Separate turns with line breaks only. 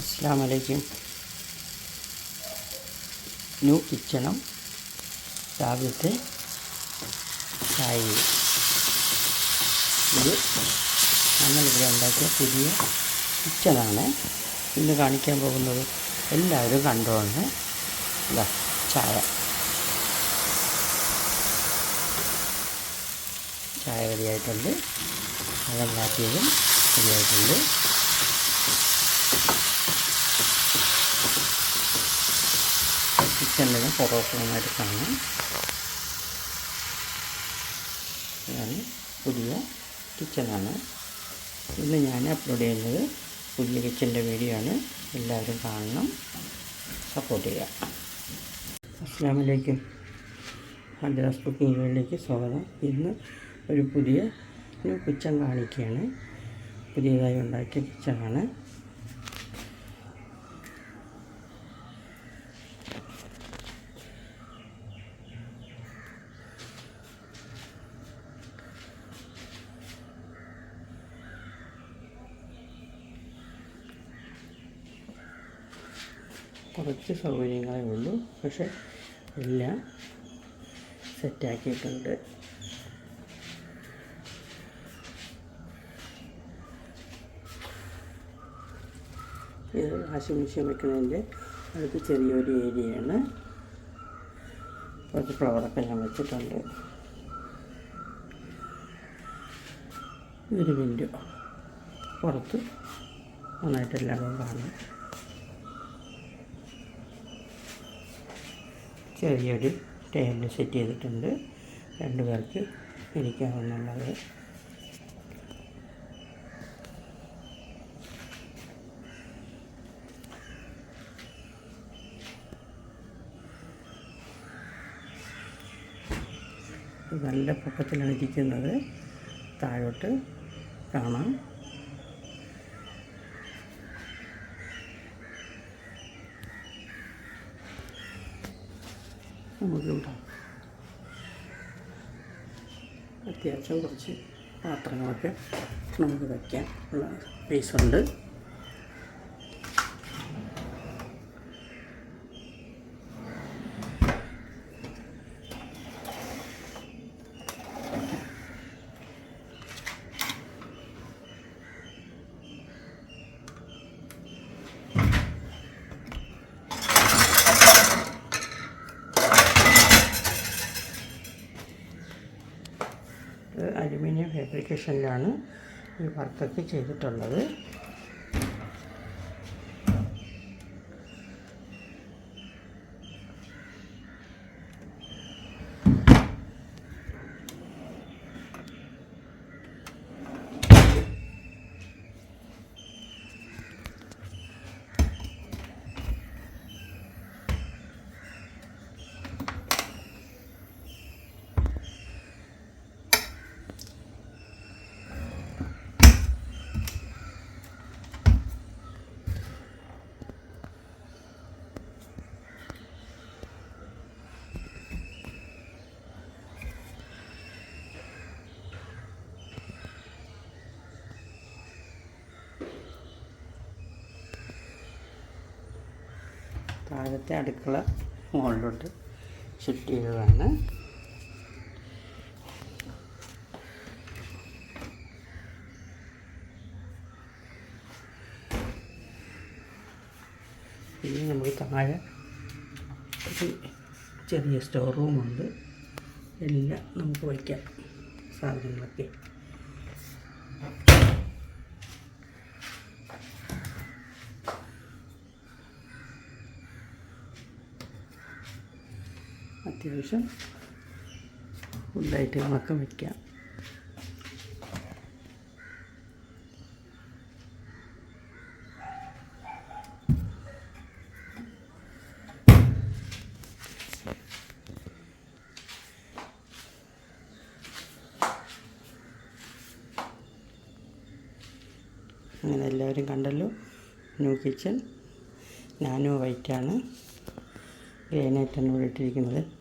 അസ്സാം വലൈക്കും ന്യൂ കിച്ചണും രാവിലത്തെ ചായയും. ഇത് നമ്മളിവിടെ ഉണ്ടാക്കിയ പുതിയ കിച്ചണാണ്. ഇന്ന് കാണിക്കാൻ പോകുന്നത് എല്ലാവരും കണ്ടോണ്ട് ഇതാ ചായ. ചായ റെഡിയായിട്ടുണ്ട്. കാട്ടിയതും റെഡിയായിട്ടുണ്ട്. കിച്ചണിൽ പൊറോട്ടയുമായിട്ട് കാണാം. ഇതാണ് പുതിയ കിച്ചണാണ്. ഇന്ന് ഞാൻ അപ്ലോഡ് ചെയ്യുന്നത് പുതിയ കിച്ചന്റെ വീഡിയോ ആണ്. എല്ലാവരും കാണണം. സപ്പോർട്ട് ചെയ്യുക. അസ്ലാമലേക്കും അഡ്രസ് കുക്കിംഗ് വേൾഡിലേക്ക് സ്വാഗതം. ഇന്ന് ഒരു പുതിയ ന്യൂ കിച്ചൺ കാണിക്കുകയാണ്. പുതിയതായി ഉണ്ടാക്കിയ കിച്ചണാണ്. കുറച്ച് സൗകര്യങ്ങളേ ഉള്ളൂ. പക്ഷെ എല്ലാം സെറ്റാക്കിയിട്ടുണ്ട്. വാഷിംഗ് മെഷീൻ വെക്കുന്നതിന്റെ അടുത്ത് ചെറിയൊരു ഏരിയയാണ്. കുറച്ച് ഫ്ലവറൊക്കെ ഞാൻ വെച്ചിട്ടുണ്ട്. ഇതൊരു വിൻഡോ പുറത്ത് നന്നായിട്ട് എല്ലാവരും കാണാം. ചെറിയൊരു ടേബിൾ സെറ്റ് ചെയ്തിട്ടുണ്ട്. രണ്ട് പേർക്ക് ഇരിക്കാവുന്നുള്ളത് നല്ല പൊക്കത്തിലാണ് ഇരിക്കുന്നത്. താഴോട്ട് കാണാം. നമുക്കിവിടെ അത്യാവശ്യം കുറച്ച് പാത്രങ്ങളൊക്കെ നമുക്ക് വയ്ക്കാൻ ഉള്ള സ്പേസ് അലുമിനിയം ഫാബ്രിക്കേഷനിലാണ് ഈ വർക്കൊക്കെ ചെയ്തിട്ടുള്ളത്. താഴത്തെ അടുക്കള മുകളിലോട്ട് ഷിഫ്റ്റ് ചെയ്തതാണ്. ഇനി നമുക്ക് താഴെ ചെറിയ സ്റ്റോർ റൂമുണ്ട് എല്ലാം നമുക്ക് വയ്ക്കാം സാധനങ്ങളൊക്കെ. അത്യാവശ്യം ഫുഡ് ഐറ്റങ്ങളൊക്കെ വയ്ക്കാം. അങ്ങനെ എല്ലാവരും കണ്ടല്ലോ. New kitchen. നാനോ വൈറ്റാണ്. ഗ്രാനൈറ്റാണ് ഇവിടെ ഇട്ടിരിക്കുന്നത്.